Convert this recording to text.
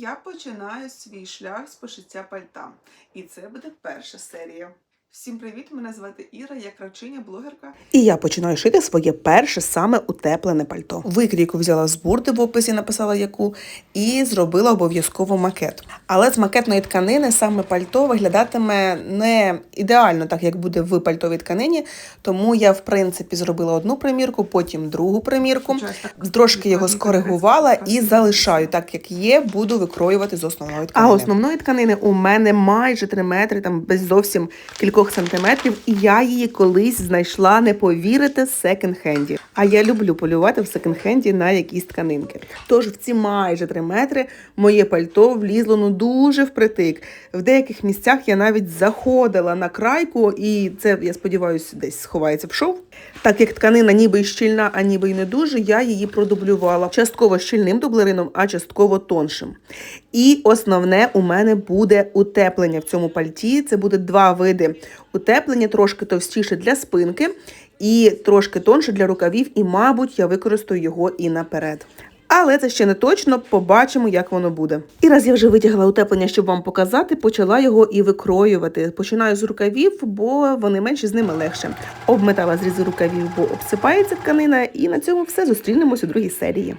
Я починаю свій шлях з пошиття пальта. І це буде перша серія. Всім привіт! Мене звати Іра, я кравчиня, блогерка. І я починаю шити своє перше саме утеплене пальто. Викрійку взяла з бурти, в описі написала яку, і зробила обов'язково макет. Але з макетної тканини саме пальто виглядатиме не ідеально, так як буде в пальтовій тканині. Тому я, в принципі, зробила одну примірку, потім другу примірку. Трошки його скоригувала і залишаю так, як є, буду викроювати з основної тканини. А основної тканини у мене майже 3 метри, там без зовсім кількох сантиметрів, і я її колись знайшла, не повірите, в секонд-хенді. А я люблю полювати в секонд-хенді на якісь тканинки. Тож в ці майже 3 метри моє пальто влізло ну дуже впритик. В деяких місцях я навіть заходила на крайку, і це, я сподіваюся, десь сховається в шов. Так як тканина ніби й щільна, а ніби й не дуже, я її продублювала частково щільним дублерином, а частково тоншим. І основне у мене буде утеплення в цьому пальті. Це буде два види утеплення, трошки товстіше для спинки і трошки тонше для рукавів, і, мабуть, я використаю його і наперед. Але це ще не точно, побачимо, як воно буде. І раз я вже витягла утеплення, щоб вам показати, почала його і викроювати. Починаю з рукавів, бо вони менші з ними легше. Обметала зрізи рукавів, бо обсипається тканина, і на цьому все зустрінемось у другій серії.